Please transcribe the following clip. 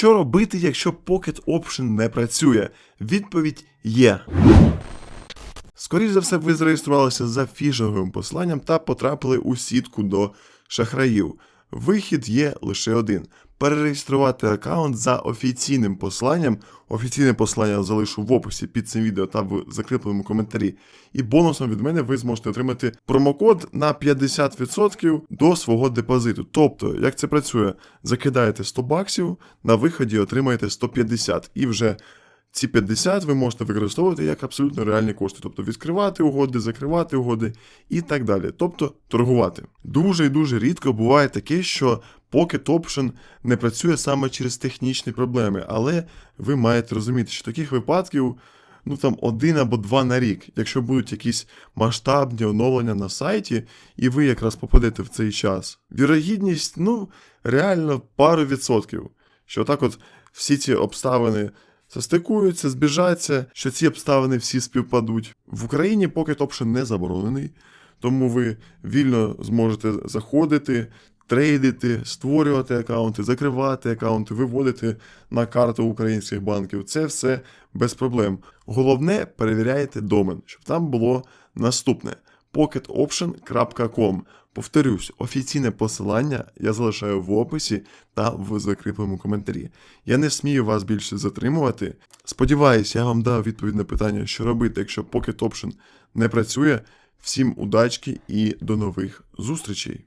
Що робити, якщо Pocket Option не працює? Відповідь є. Скоріше за все, ви зареєструвалися за фішинговим посланням та потрапили у сітку до шахраїв. Вихід є лише один: перереєструвати аккаунт за офіційним посланням. Офіційне послання залишу в описі під цим відео та в закріпленому коментарі. І бонусом від мене ви зможете отримати промокод на 50% до свого депозиту. Тобто, як це працює, закидаєте 100 баксів, на виході отримаєте 150 і вже ці 50 ви можете використовувати як абсолютно реальні кошти, тобто відкривати угоди, закривати угоди і так далі. Тобто торгувати. Дуже і дуже рідко буває таке, що Pocket Option не працює саме через технічні проблеми, але ви маєте розуміти, що таких випадків. Ну там один або два на рік, якщо будуть якісь масштабні оновлення на сайті, і ви якраз попадете в цей час. Вірогідність, ну, реально пару відсотків. Що так от всі ці обставини застикуються, збіжаться, що ці обставини всі співпадуть. В Україні Pocket Option не заборонений, тому ви вільно зможете заходити, трейдити, створювати аккаунти, закривати аккаунти, виводити на карту українських банків. Це все без проблем. Головне, перевіряйте домен, щоб там було наступне pocketoption.com. Повторюсь, офіційне посилання я залишаю в описі та в закріпленому коментарі. Я не смію вас більше затримувати. Сподіваюсь, я вам дав відповідь на питання, що робити, якщо Pocket Option не працює. Всім удачки і до нових зустрічей!